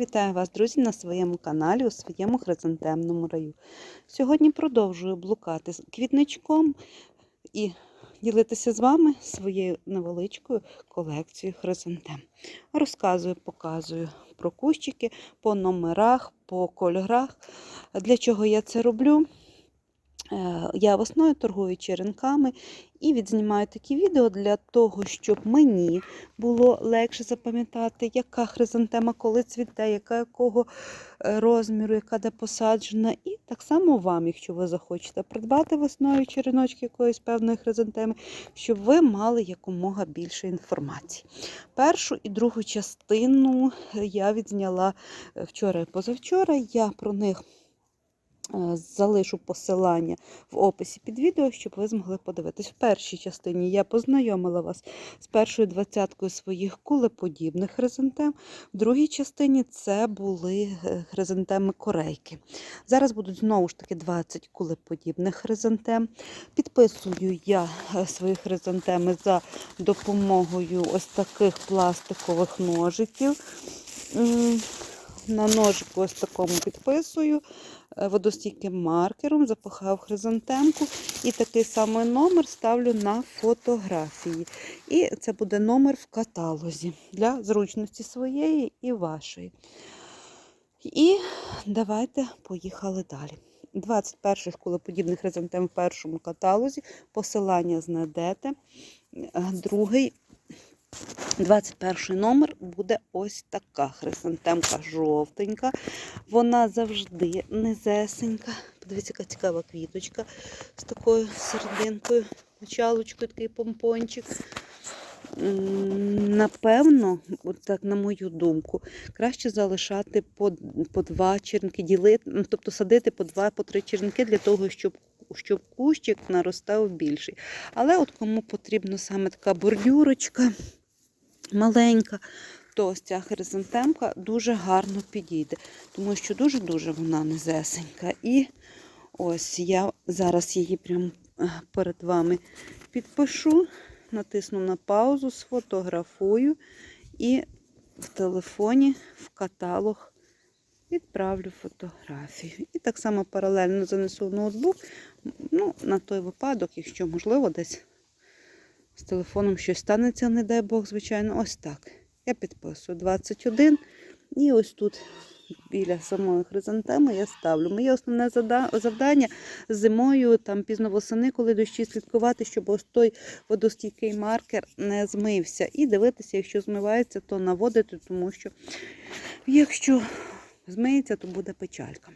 Вітаю вас, друзі, на своєму каналі у своєму хризантемному раю. Сьогодні продовжую блукати з квітничком і ділитися з вами своєю невеличкою колекцією хризантем. Розказую, показую про кущики по номерах, по кольорах. Для чого я це роблю? Е, Я весною торгую черенками і відзнімаю такі відео для того, щоб мені було легше запам'ятати, яка хризантема коли цвіте, яка якого е, розміру, яка де посаджена. І так само вам, якщо ви захочете придбати весною череночки якоїсь певної хризантеми, щоб ви мали якомога більше інформації. Першу і другу частину я відзняла е, вчора і позавчора. Я про них е, залишу посилання в описі під відео, щоб ви змогли подивитись. В першій частині я познайомила вас з першою двадцяткою своїх кулеподібних хризантем. В другій частині це були е, хризантеми корейки. Зараз будуть знову ж таки 20 кулеподібних хризантем. Підписую я е, свої хризантеми за допомогою ось таких пластикових ножиків. На ножику ось такому підписую е, водостійким маркером, запахав хризантемку і такий самий номер ставлю на фотографії. І це буде номер в каталозі для зручності своєї і вашої. І давайте поїхали далі. 21 кулеподібних хризантем в першому каталозі. Посилання знайдете. Е, Другий 21 номер буде ось така хризантемка жовтенька. Вона завжди низесенька. Подивіться, яка цікава квіточка з такою серединкою, началочкою, такий помпончик. Напевно, так, на мою думку, краще залишати по, по два черенки, ділити, ну, тобто садити по два, по три черенки для того, щоб, щоб кущик наростав більший. Але от кому потрібна саме така бордюрочка маленька, то ось ця хризантемка дуже гарно підійде, тому що дуже-дуже вона низесенька. І ось я зараз її прямо е, перед вами підпишу, натисну на паузу, сфотографую і в телефоні в каталог відправлю фотографію. І так само паралельно занесу в ноутбук, ну, на той випадок, якщо можливо, десь з телефоном щось станеться, не дай Бог, звичайно, ось так. Я підписую 21. І ось тут біля самої хризантеми я ставлю. Моє основне завдання зимою, там пізно восени, коли дощі слідкувати, щоб ось той водостійкий маркер не змився. І дивитися, якщо змивається, то наводити, тому що якщо змиється, то буде печалька.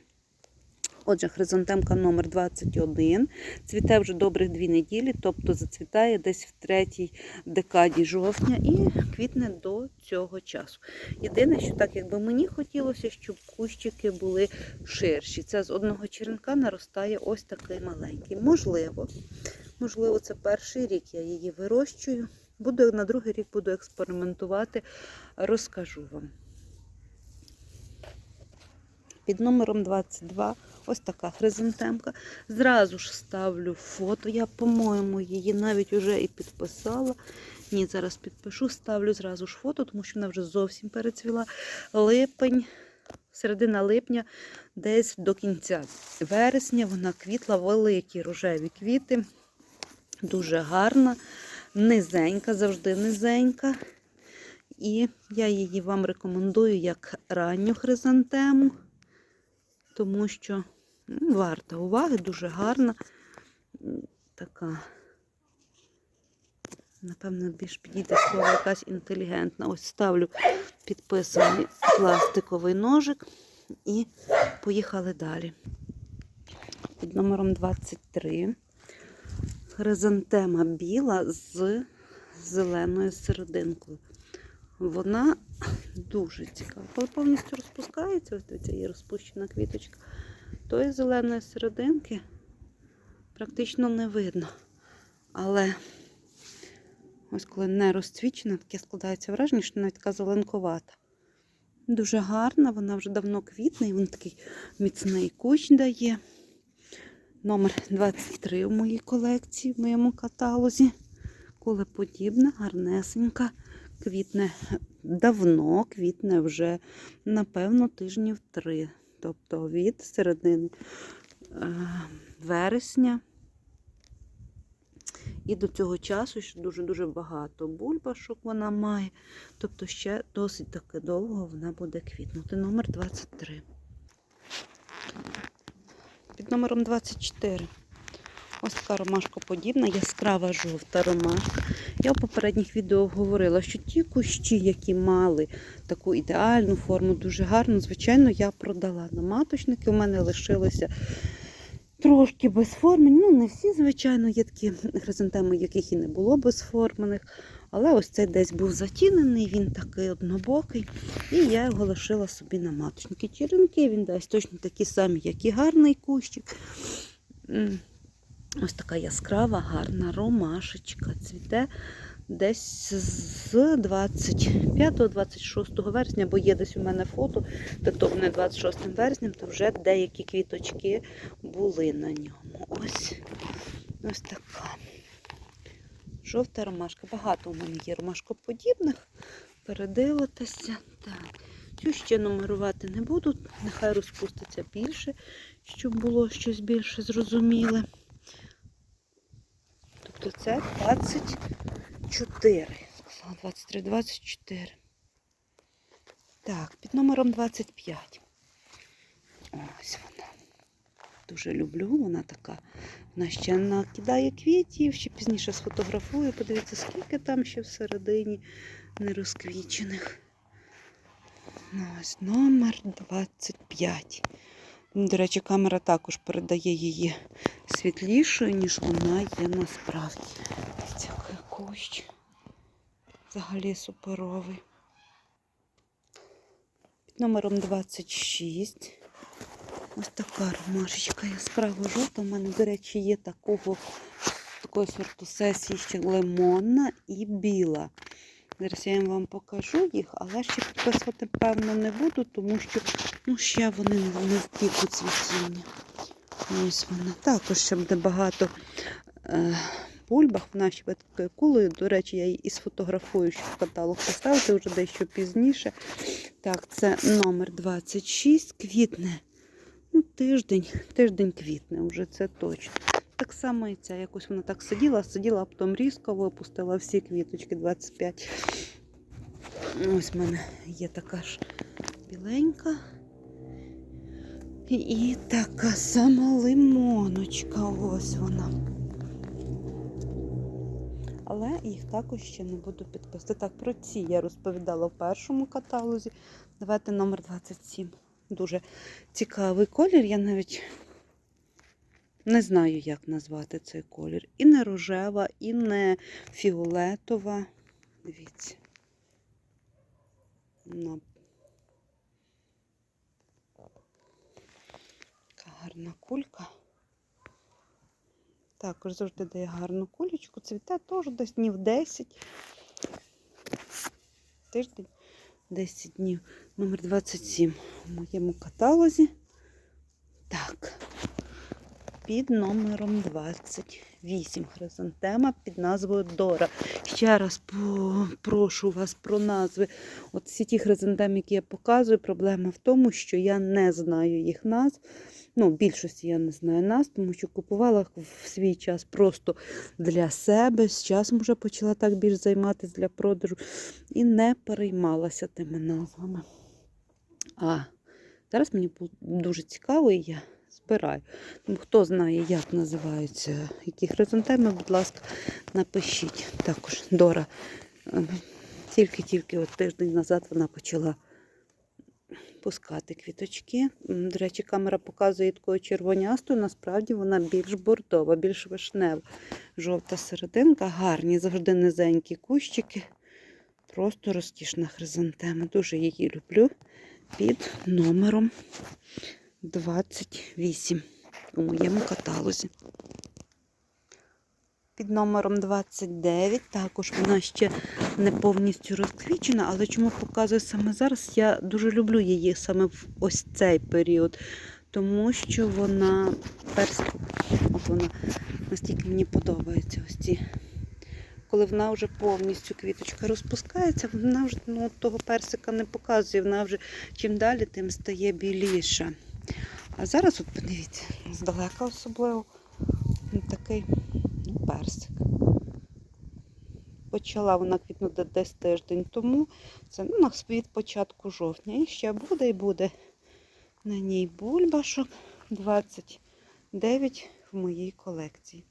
Отже, хризантемка номер 21 цвіте вже добрих дві неділі, тобто зацвітає десь в третій декаді жовтня і квітне до цього часу. Єдине, що так якби мені хотілося, щоб кущики були ширші. Це з одного черенка наростає ось такий маленький. Можливо, можливо, це перший рік я її вирощую. Буду на другий рік буду експериментувати, розкажу вам. Під номером 22 ось така хризантемка. Зразу ж ставлю фото. Я, по-моєму, її навіть вже і підписала. Ні, зараз підпишу, ставлю зразу ж фото, тому що вона вже зовсім перецвіла. Липень, середина липня, десь до кінця вересня вона квітла, великі рожеві квіти. Дуже гарна, низенька, завжди низенька. І я її вам рекомендую як ранню хризантему тому що ну, варта уваги, дуже гарна. Така, напевно, більш підійде слово якась інтелігентна. Ось ставлю підписаний пластиковий ножик і поїхали далі. Під номером 23 хризантема біла з зеленою серединкою. Вона дуже цікава. Коли повністю розпускається, ось дивіться, є розпущена квіточка, тої зеленої серединки практично не видно. Але ось коли не розцвічена, таке складається враження, що навіть така зеленковата. Дуже гарна, вона вже давно квітне, і він такий міцний кущ дає. Номер 23 у моїй колекції, в моєму каталозі. Кулеподібна, гарнесенька квітне давно, квітне вже, напевно, тижнів три. Тобто від середини е, вересня. І до цього часу ще дуже-дуже багато бульбашок вона має. Тобто ще досить таки довго вона буде квітнути. Номер 23. Під номером 24. Ось така ромашкоподібна, яскрава жовта ромашка. Я в попередніх відео говорила, що ті кущі, які мали таку ідеальну форму, дуже гарну, звичайно, я продала на маточники. У мене лишилося трошки безформені. Ну, не всі, звичайно, є такі хризантеми, яких і не було безформених. Але ось цей десь був затінений, він такий однобокий. І я його лишила собі на маточники. Черенки він дасть точно такі самі, як і гарний кущик. Ось така яскрава, гарна ромашечка. Цвіте десь з 25-26 вересня, бо є десь у мене фото, не 26 вересням, то вже деякі квіточки були на ньому. Ось, ось така. Жовта ромашка. Багато у мене є ромашкоподібних. Передивитися. Так. Цю ще нумерувати не буду. Нехай розпуститься більше, щоб було щось більше зрозуміле. Тобто це 24. 23, 24. Так, під номером 25. Ось вона. Дуже люблю, вона така. Вона ще накидає квітів, ще пізніше сфотографую. Подивіться, скільки там ще всередині нерозквічених. Ну, Ось номер 25. До речі, камера також передає її світлішою, ніж вона є насправді. Дивіться, який кущ. Взагалі суперовий. Під номером 26. Ось така ромашечка яскраво жовта. У мене, до речі, є такого, такої сорту сесії ще лимонна і біла. Зараз я вам покажу їх, але ще підписувати, певно, не буду, тому що ну, ще вони не в піку цвітіння. Ось вона. Також ще буде багато е, бульбах. Вона ще такою кулею. До речі, я її і сфотографую, щоб в каталог поставити вже дещо пізніше. Так, це номер 26, квітне. Ну, тиждень, тиждень квітне, вже це точно. Так само і ця. Якось вона так сиділа, сиділа, а потім різко випустила всі квіточки 25. Ось в мене є така ж біленька. І, така сама лимоночка. Ось вона. Але їх також ще не буду підписувати. Так, про ці я розповідала в першому каталозі. Давайте номер 27. Дуже цікавий колір. Я навіть не знаю, як назвати цей колір. І не рожева, і не фіолетова. Дивіться. На... Така гарна кулька. Також завжди дає гарну кулечку. Цвіте теж десь днів 10. Тиждень 10 днів. Номер 27 у моєму каталозі. Так під номером 28. Хризантема під назвою Дора. Ще раз прошу вас про назви. От всі ті хризантеми, які я показую, проблема в тому, що я не знаю їх назв. Ну, більшості я не знаю назв, тому що купувала в свій час просто для себе. З часом вже почала так більш займатися для продажу і не переймалася тими назвами. А зараз мені було дуже цікаво, і я збираю. Хто знає, як називаються які хризантеми, будь ласка, напишіть. Також Дора. Ем, тільки-тільки от тиждень назад вона почала пускати квіточки. До речі, камера показує такою червонястою, насправді вона більш бордова, більш вишнева. Жовта серединка, гарні, завжди низенькі кущики. Просто розкішна хризантема. Дуже її люблю під номером 28 у моєму каталозі. Під номером 29, також вона ще не повністю розквічена, але чому показую саме зараз? Я дуже люблю її саме в ось цей період, тому що вона перська, от вона настільки мені подобається ось ці коли вона вже повністю квіточка розпускається, вона вже ну, того персика не показує, вона вже чим далі, тим стає біліша. А зараз, от подивіться, здалека особливо ну, такий ну, персик. Почала вона квітнути десь тиждень тому. Це ну, від початку жовтня. І ще буде і буде на ній бульбашок 29 в моїй колекції.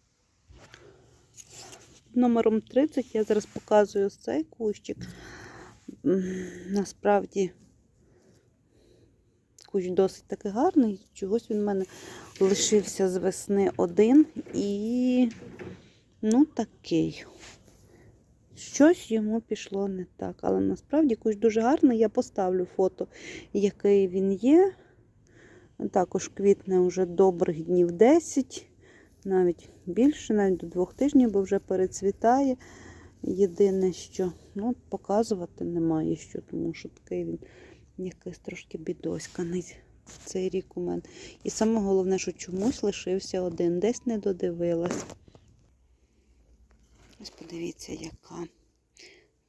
Номером 30 я зараз показую цей кущик. Насправді кущ досить таки гарний. Чогось він в мене лишився з весни один і ну такий. Щось йому пішло не так. Але насправді кущ дуже гарний. Я поставлю фото, який він є. Також квітне вже добрих днів 10, навіть більше, навіть до двох тижнів, бо вже перецвітає. Єдине, що ну, показувати немає що, тому що такий він якийсь трошки бідоськаний цей рік у мене. І саме головне, що чомусь лишився один, десь не додивилась. Ось подивіться, яка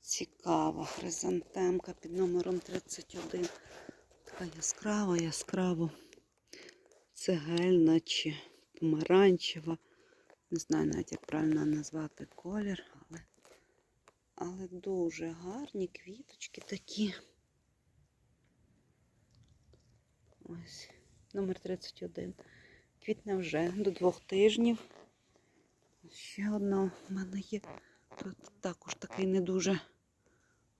цікава хризантемка під номером 31. Така яскрава, яскраво цегельна чи помаранчева. Не знаю навіть, як правильно назвати колір, але, але дуже гарні квіточки такі. Ось, номер 31. Квітне вже до двох тижнів. Ще одна в мене є. Тут також такий не дуже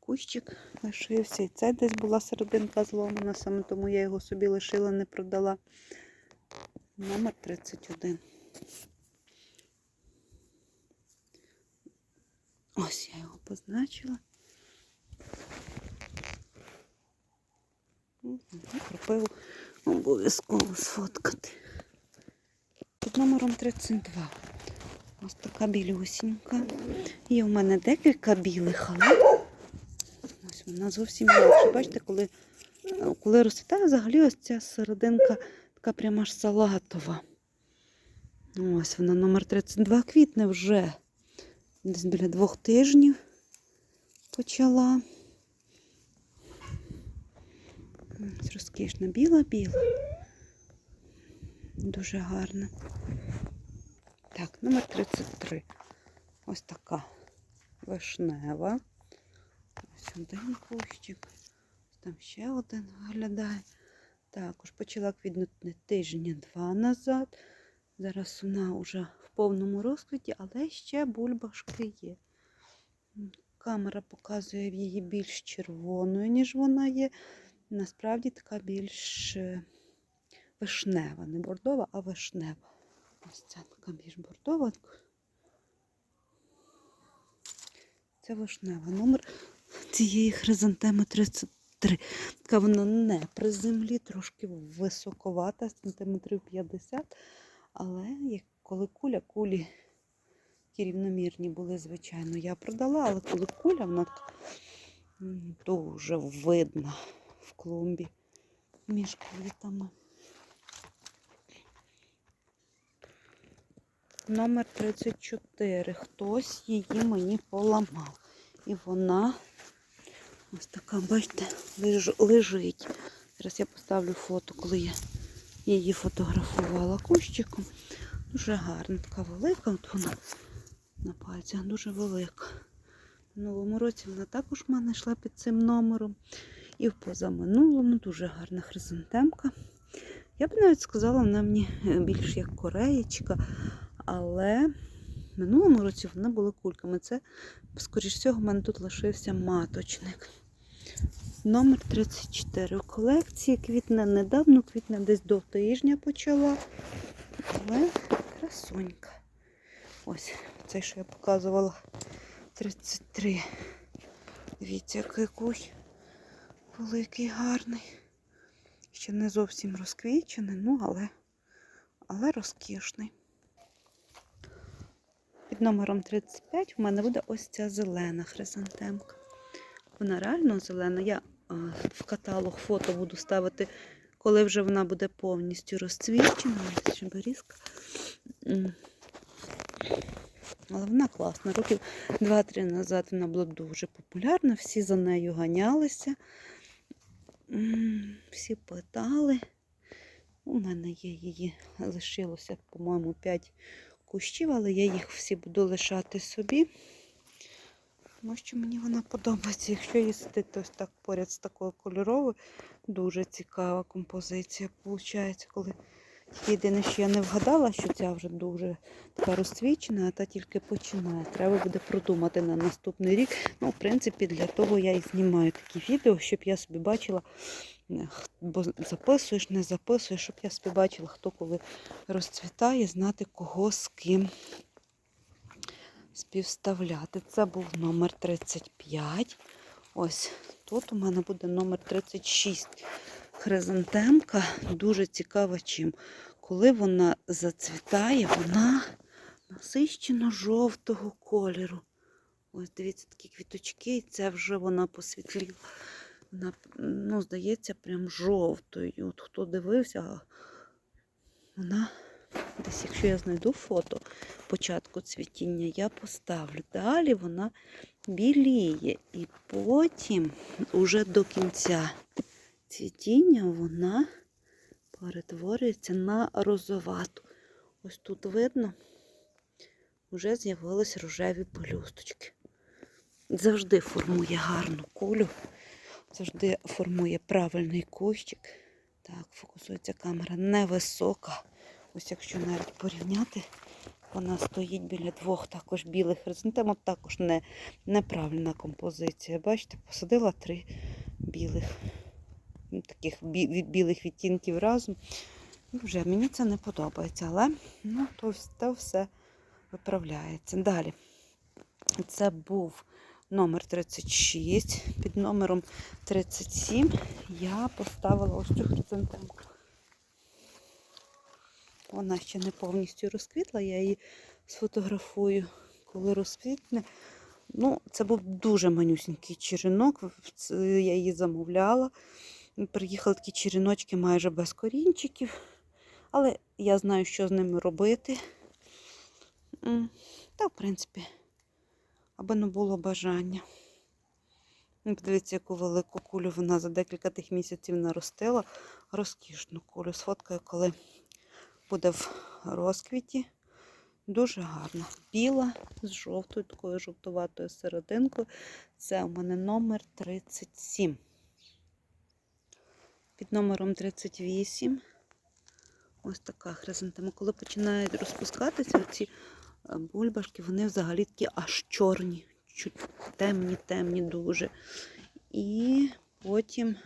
кущик лишився. І це десь була серединка зломана, саме тому я його собі лишила, не продала. Номер 31. Ось я його позначила. Мгм, і Кропиву обов'язково сфоткати. Під номером 32. Ось така білюсінька. Є в мене декілька білих, але ось вона зовсім інакша. Бачите, коли, коли розцвітає, взагалі ось ця серединка така прямо аж салатова. Ось вона номер 32 квітне вже. Десь біля двох тижнів почала. Ось розкішна біла-біла. Дуже гарна. Так, номер 33. Ось така вишнева. Ось один кущик. Там ще один виглядає. Також почала квітнути тижня-два назад. Зараз вона вже в повному розквіті, але ще бульбашки є. Камера показує її більш червоною, ніж вона є. Насправді така більш е, вишнева. Не бордова, а вишнева. Ось ця така більш бордова. Це вишнева. Номер цієї хризантеми 33. Така вона не при землі, трошки високовата, сантиметрів 50. Але як коли куля, кулі ті рівномірні були, звичайно, я продала, але коли куля, вона дуже видна в клумбі між квітами. Номер 34. Хтось її мені поламав. І вона ось така, бачите, леж- лежить. Зараз я поставлю фото, коли я її фотографувала кущиком. Дуже гарна, така велика. От вона на пальцях дуже велика. В новому році вона також в мене йшла під цим номером. І в позаминулому дуже гарна хризантемка. Я б навіть сказала, вона мені е, більш як кореєчка, але в минулому році вона була кульками. Це, скоріш всього, в мене тут лишився маточник. Номер 34 у колекції. Квітне недавно, квітне десь до тижня почала. Але красунька. Ось цей, що я показувала. 33. Дивіться, який куй. Великий, гарний. Ще не зовсім розквічений, ну але, але розкішний. Під номером 35 в мене буде ось ця зелена хризантемка. Вона реально зелена. Я в каталог фото буду ставити, коли вже вона буде повністю розцвічена. Ось ще берізка. Але вона класна. Років 2-3 назад вона була дуже популярна, всі за нею ганялися. Всі питали. У мене є її, лишилося, по-моєму, 5 кущів, але я їх всі буду лишати собі. Тому що мені вона подобається. Якщо їсти, то так поряд з такою кольоровою, дуже цікава композиція виходить, коли єдине, що я не вгадала, що ця вже дуже така розцвічена, а та тільки починає. Треба буде продумати на наступний рік. Ну, в принципі, для того я і знімаю такі відео, щоб я собі бачила, е, бо записуєш, не записуєш, щоб я собі бачила, хто коли розцвітає, знати кого з ким співставляти. Це був номер 35. Ось тут у мене буде номер 36. Хризантемка дуже цікава чим. Коли вона зацвітає, вона насищено жовтого кольору. Ось дивіться, такі квіточки, і це вже вона посвітліла. Вона, ну, здається, прям жовтою. От хто дивився, вона десь, якщо я знайду фото початку цвітіння, я поставлю. Далі вона біліє. І потім, уже до кінця цвітіння, вона перетворюється на розовату. Ось тут видно, вже з'явились рожеві пелюсточки. Завжди формує гарну кулю, завжди формує правильний кущик. Так, фокусується камера невисока. Ось якщо навіть порівняти, вона стоїть біля двох також білих хризантем. Також не, неправильна композиція. Бачите, посадила три білих, таких бі- білих відтінків разом. І вже мені це не подобається, але ну, то, то все виправляється. Далі. Це був номер 36. Під номером 37 я поставила ось цю хризантемку. Вона ще не повністю розквітла, я її сфотографую, коли розквітне. Ну, це був дуже манюсінький черенок. Я її замовляла. Приїхали такі череночки майже без корінчиків. Але я знаю, що з ними робити. Та, в принципі, аби не було бажання. Подивіться, яку велику кулю вона за декілька тих місяців наростила. Розкішну кулю. Сфоткаю, коли буде в розквіті. Дуже гарна. Біла з жовтою, такою жовтуватою серединкою. Це у мене номер 37. Під номером 38. Ось така хризантема. Коли починають розпускатися ці бульбашки, вони взагалі такі аж чорні, темні, темні дуже. І потім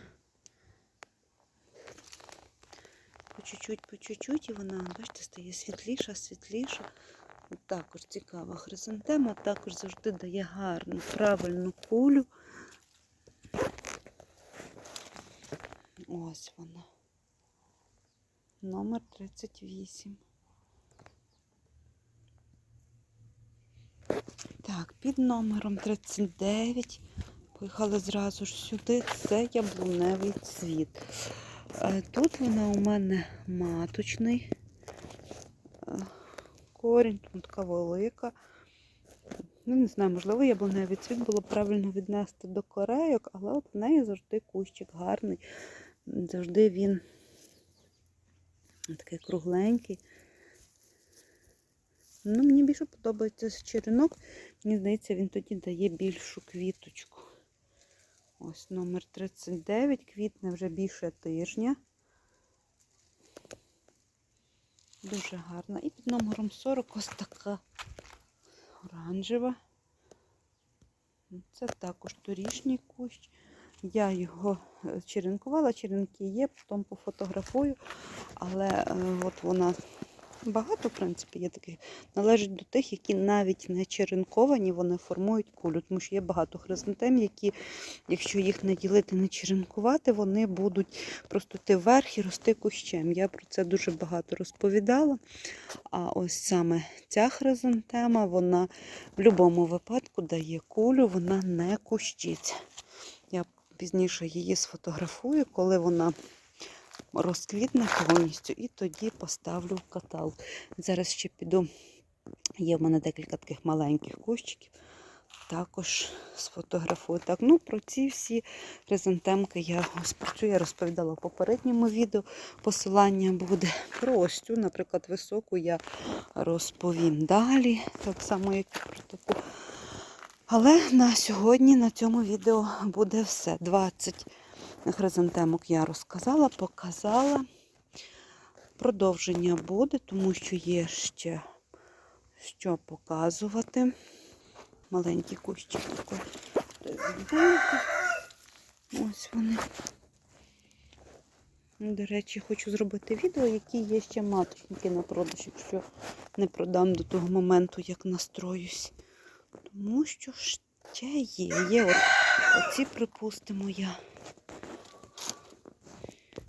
по чуть-чуть, по чуть-чуть, і вона, бачите, стає світліша, світліша. Також цікава хризантема, також завжди дає гарну, правильну кулю. Ось вона. Номер 38. Так, під номером 39. Поїхали зразу ж сюди. Це яблуневий цвіт. Е, Тут вона у мене маточний е, корінь, така велика. Ну, не знаю, можливо, яблуневий цвіт було правильно віднести до корейок, але от в неї завжди кущик гарний. Завжди він такий кругленький. Ну, мені більше подобається черенок. Мені здається, він тоді дає більшу квіточку. Ось номер 39, квітне вже більше тижня. Дуже гарна. І під номером 40 ось така оранжева. Це також торішній кущ. Я його е, черенкувала, черенки є, потім пофотографую, але е, от вона багато, в принципі, є таких. Належить до тих, які навіть не черенковані, вони формують кулю. Тому що є багато хризантем, які, якщо їх не ділити, не черенкувати, вони будуть просто йти вверх і рости кущем. Я про це дуже багато розповідала. А ось саме ця хризантема, вона в будь-якому випадку дає кулю, вона не кущиться. Пізніше її сфотографую, коли вона розквітне повністю, і тоді поставлю в каталог. Зараз ще піду Є в мене декілька таких маленьких кущиків. Також сфотографую. Так, ну про ці всі хризантемки я ось я розповідала в попередньому відео. Посилання буде. Про ось цю, наприклад, високу я розповім далі, так само, як і про таку. Але на сьогодні на цьому відео буде все. 20 хризантемок я розказала, показала. Продовження буде, тому що є ще що показувати. Маленькі кущики такої. Ось вони. До речі, хочу зробити відео, які є ще маточники на продаж, якщо не продам до того моменту, як настроюсь. Тому що ще є. Є от, оці, припустимо, я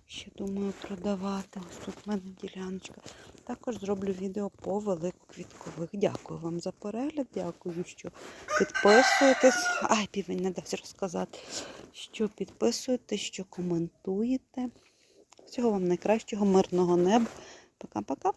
ще думаю продавати. Ось тут в мене діляночка. Також зроблю відео по великоквіткових. Дякую вам за перегляд. Дякую, що підписуєтесь. Ай, півень не дасть розказати. Що підписуєтесь, що коментуєте. Всього вам найкращого, мирного неба. Пока-пока.